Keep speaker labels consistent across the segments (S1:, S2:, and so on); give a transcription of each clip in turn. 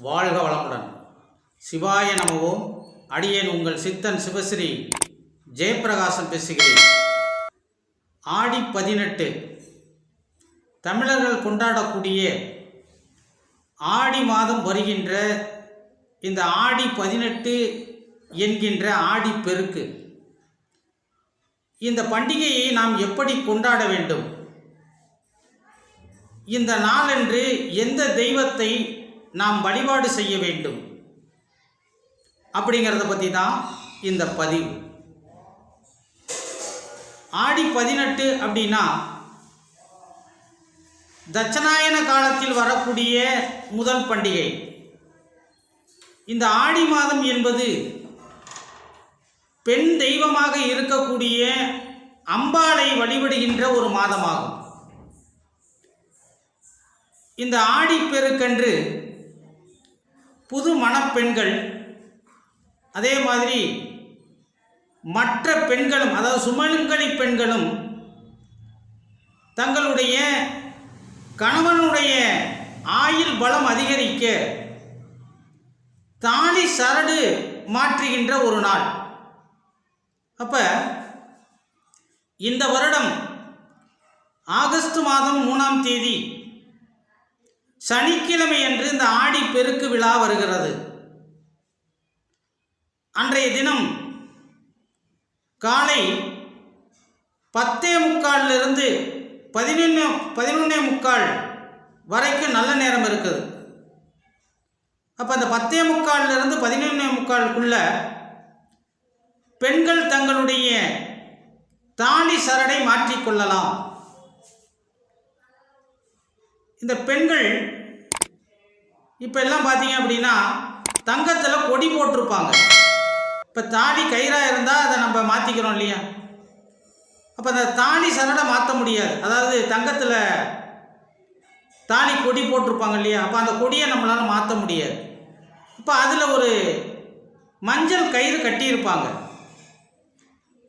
S1: வாழ்க வளமுடன். சிவாய நமவோம் அடியேன் உங்கள் சித்தன் சிவஸ்ரீ ஜெயபிரகாசன் பேசுகிறேன். ஆடி பதினெட்டு. தமிழர்கள் கொண்டாடக்கூடிய ஆடி மாதம் வருகின்ற இந்த ஆடி பதினெட்டு என்கின்ற ஆடி பெருக்கு. இந்த பண்டிகையை நாம் எப்படி கொண்டாட வேண்டும்? இந்த நாளன்று எந்த தெய்வத்தை நாம் வழிபாடு செய்ய வேண்டும். அப்படிங்கிறத பற்றி தான் இந்த பதிவு. ஆடி பதினெட்டு அப்படின்னா தட்சநாயன காலத்தில் வரக்கூடிய முதல் பண்டிகை. இந்த ஆடி மாதம் என்பது பெண் தெய்வமாக இருக்கக்கூடிய அம்பாளை வழிபடுகின்ற ஒரு மாதமாகும். இந்த ஆடிப்பெருக்கன்று புது மணப்பெண்கள். அதே மாதிரி மற்ற பெண்களும் அதாவது சுமங்கலி பெண்களும் தங்களுடைய கணவனுடைய ஆயுள் பலம் அதிகரிக்க தாலி சரடு மாற்றுகின்ற ஒரு நாள். அப்போ இந்த வருடம் ஆகஸ்ட் மாதம் மூணாம் தேதி சனிக்கிழமை அன்று இந்த ஆடி பெருக்கு விழா வருகிறது. அன்றைய தினம் காலை பத்தே முக்காலிலிருந்து பதினொன்று பதினொன்னே முக்கால் வரைக்கும் நல்ல நேரம் இருக்குது. அப்போ அந்த பத்தே முக்காலிலிருந்து பதினொன்னே முக்காலுக்குள்ள பெண்கள் தங்களுடைய தாலி சரடை மாற்றிக்கொள்ளலாம் இந்த பெண்கள் இப்போ எல்லாம் பார்த்தீங்க அப்படின்னா தங்கத்தில் கொடி போட்டிருப்பாங்க. இப்போ தாலி கயிறாக இருந்தால் அதை நம்ம மாற்றிக்கிறோம் இல்லையா? அப்போ அந்த தாலி சரடை மாற்ற முடியாது. அதாவது தங்கத்தில் தாலி கொடி போட்டிருப்பாங்க இல்லையா? அப்போ அந்த கொடியை நம்மளால் மாற்ற முடியாது. இப்போ அதில் ஒரு மஞ்சள் கயிறு கட்டியிருப்பாங்க.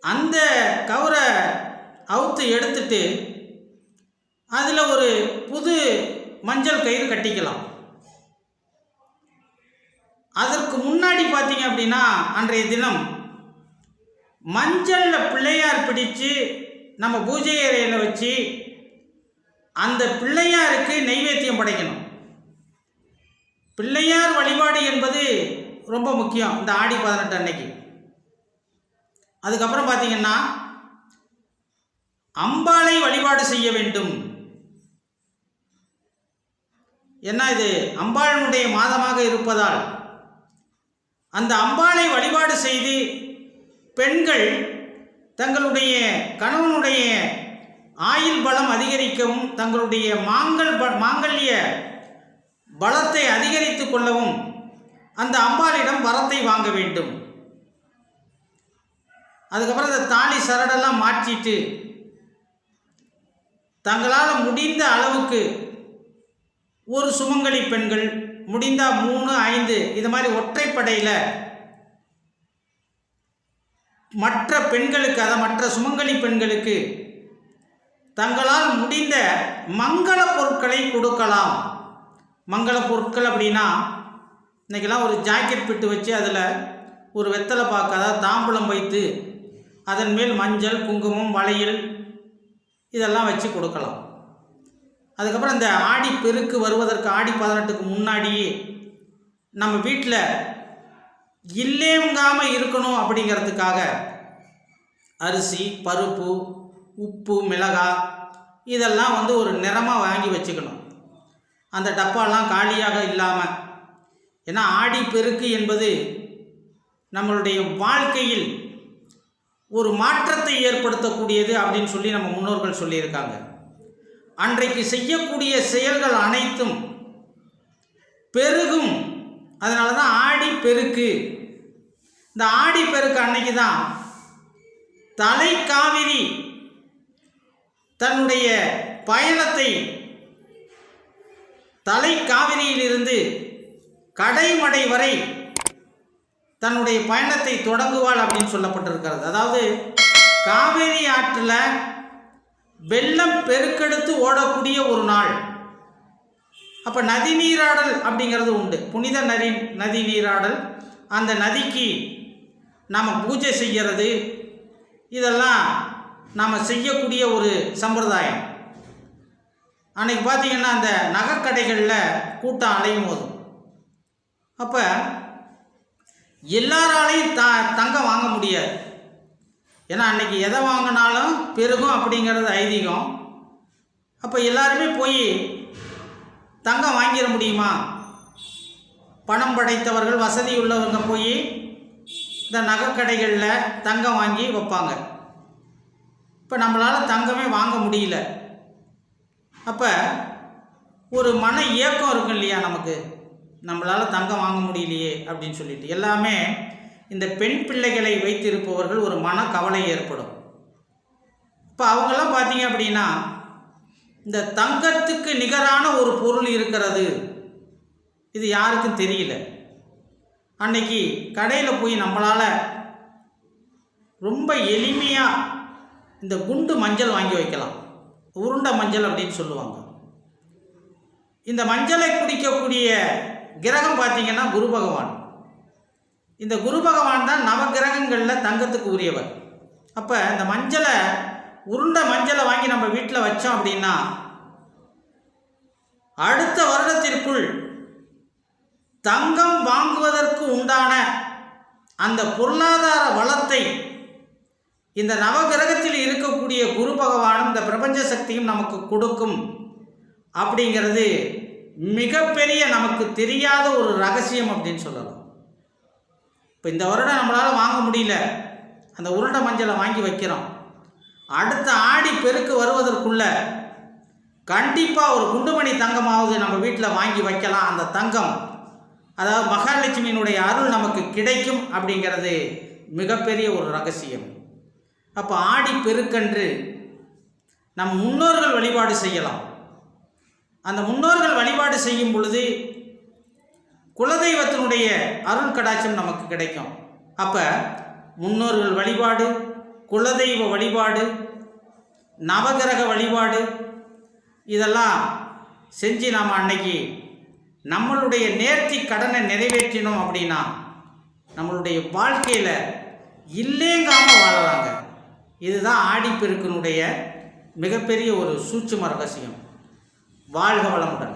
S1: அந்த கவரை அவுத்து எடுத்துட்டு அதில் ஒரு புது மஞ்சள் கயிறு கட்டிக்கலாம். அதற்கு முன்னாடி பார்த்தீங்க அப்படின்னா அன்றைய தினம் மஞ்சளில் பிள்ளையார் பிடிச்சு நம்ம பூஜை அறையில் வச்சு அந்த பிள்ளையாருக்கு நெய்வேத்தியம் படைக்கணும். பிள்ளையார் வழிபாடு என்பது ரொம்ப முக்கியம் இந்த ஆடி பதினெட்டு அன்னைக்கு. அதுக்கப்புறம் பார்த்தீங்கன்னா அம்பாளை வழிபாடு செய்ய வேண்டும். என்ன இது? அம்பாளனுடைய மாதமாக இருப்பதால். அந்த அம்பாளை வழிபாடு செய்து பெண்கள் தங்களுடைய கணவனுடைய ஆயுள் பலம் அதிகரிக்கவும் தங்களுடைய மாங்கல் ப மாங்கல்ய பலத்தை அதிகரித்து கொள்ளவும் அந்த அம்பாளிடம் வரத்தை வாங்க வேண்டும். அதுக்கப்புறம் இந்த தாலி சரடெல்லாம் மாற்றிட்டு தங்களால் முடிந்த அளவுக்கு ஒரு சுமங்கலி பெண்கள் முடிந்தால் மூணு ஐந்து இது மாதிரி ஒற்றைப்படையில் மற்ற பெண்களுக்கு அதை மற்ற சுமங்கலி பெண்களுக்கு தங்களால் முடிந்த மங்கள பொருட்களை கொடுக்கலாம். மங்கள பொருட்கள் அப்படின்னா இன்றைக்கெல்லாம் ஒரு ஜாக்கெட் பிட்டு வச்சு அதில் ஒரு வெத்தலை பார்க்காத அதாவது தாம்பூலம் வைத்து அதன் மேல் மஞ்சள் குங்குமம் வளையல் இதெல்லாம் வச்சு கொடுக்கலாம். அதுக்கப்புறம் இந்த ஆடி பெருக்கு வருவதற்கு ஆடி பதினெட்டுக்கு முன்னாடியே நம்ம வீட்டில் இல்லேங்காமல் இருக்கணும் அப்படிங்கிறதுக்காக அரிசி பருப்பு உப்பு மிளகாய் இதெல்லாம் வந்து ஒரு நிறமாக வாங்கி வச்சுக்கணும். அந்த டப்பாலாம் காலியாக இல்லாமல் ஏன்னா ஆடி பெருக்கு என்பது நம்மளுடைய வாழ்க்கையில் ஒரு மாற்றத்தை ஏற்படுத்தக்கூடியது அப்படின்னு சொல்லி நம்ம முன்னோர்கள் சொல்லியிருக்காங்க. அன்றைக்கு செய்யக்கூடிய செயல்கள் அனைத்தும் பெருகும். அதனால தான் ஆடி பெருக்கு. இந்த ஆடி பெருக்கு அன்னைக்கு தான் தலை காவிரி தன்னுடைய பயணத்தை தலை காவிரியிலிருந்து கடைமடை வரை தன்னுடைய பயணத்தை தொடங்குவாள் அப்படின்னு சொல்லப்பட்டிருக்கிறது. அதாவது காவேரி ஆற்றில் வெள்ளம் பெருக்கெடுத்து ஓடக்கூடிய ஒரு நாள். அப்போ நதி நீராடல் அப்படிங்கிறது உண்டு. புனித நதி நதி நீராடல். அந்த நதிக்கு நாம் பூஜை செய்கிறது இதெல்லாம் நாம் செய்யக்கூடிய ஒரு சம்பிரதாயம். அன்றைக்கி பார்த்தீங்கன்னா அந்த நகைக்கடைகளில் கூட்டம் அலையும் போதும் அப்போ எல்லாராலையும் த தங்கம் வாங்க முடியாது. ஏன்னா அன்றைக்கி எதை வாங்கினாலும் பெருகும் அப்படிங்கிறது ஐதீகம். அப்போ எல்லாருமே போய் தங்கம் வாங்கிட முடியுமா? பணம் படைத்தவர்கள் வசதி உள்ளவங்க போய் இந்த நகைக்கடைகளில் தங்கம் வாங்கி வைப்பாங்க. இப்போ நம்மளால் தங்கமே வாங்க முடியல. அப்போ ஒரு மன இயக்கம் இருக்கும் இல்லையா நமக்கு? நம்மளால் தங்கம் வாங்க முடியலையே அப்படின்னு சொல்லிட்டு எல்லாமே இந்த பெண் பிள்ளைகளை வைத்திருப்பவர்கள் ஒரு மன கவலை ஏற்படும். இப்போ அவங்களாம் பார்த்தீங்க அப்படின்னா இந்த தங்கத்துக்கு நிகரான ஒரு பொருள் இருக்கிறது. இது யாருக்கும் தெரியல. அன்னைக்கு கடையில் போய் நம்மளால் ரொம்ப எளிமையாக இந்த குண்டு மஞ்சள் வாங்கி வைக்கலாம். உருண்டை மஞ்சள் அப்படின்னு சொல்லுவாங்க. இந்த மஞ்சளை குடிக்கக்கூடிய கிரகம் பார்த்தீங்கன்னா குரு பகவான். இந்த குரு பகவான் தான் நவகிரகங்களில் தங்கத்துக்கு உரியவர். அப்போ இந்த மஞ்சளை உருண்டை மஞ்சளை வாங்கி நம்ம வீட்டில் வச்சோம் அப்படின்னா அடுத்த வருடத்திற்குள் தங்கம் வாங்குவதற்கு உண்டான அந்த பொருளாதார வளத்தை இந்த நவகிரகத்தில் இருக்கக்கூடிய குரு பகவானும் இந்த பிரபஞ்ச சக்தியும் நமக்கு கொடுக்கும் அப்படிங்கிறது மிகப்பெரிய நமக்கு தெரியாத ஒரு ரகசியம் அப்படின்னு சொல்லலாம். இப்போ இந்த வருடம் நம்மளால் வாங்க முடியல. அந்த உருண்டை மஞ்சளை வாங்கி வைக்கிறோம். அடுத்த ஆடி பெருக்கு வருவதற்குள்ள கண்டிப்பாக ஒரு குண்டுமணி தங்கமாவது நம்ம வீட்டில் வாங்கி வைக்கலாம். அந்த தங்கம் அதாவது மகாலட்சுமியினுடைய அருள் நமக்கு கிடைக்கும் அப்படிங்கிறது மிகப்பெரிய ஒரு ரகசியம். அப்போ ஆடி பெருக்கன்று நம் முன்னோர்கள் வழிபாடு செய்யலாம். அந்த முன்னோர்கள் வழிபாடு செய்யும் பொழுது குலதெய்வத்தினுடைய அருள் கடாட்சம் நமக்கு கிடைக்கும். அப்போ முன்னோர்கள் வழிபாடு குலதெய்வ வழிபாடு நவகிரக வழிபாடு இதெல்லாம் செஞ்சு நாம் அன்னைக்கு நம்மளுடைய நேர்த்தி கடனை நிறைவேற்றினோம் அப்படின்னா நம்மளுடைய வாழ்க்கையில் இல்லேங்காமல் வாழலாங்க. இதுதான் ஆடிப்பெருக்கினுடைய மிகப்பெரிய ஒரு சூட்சும ரகசியம். வாழ்க வளமுடன்.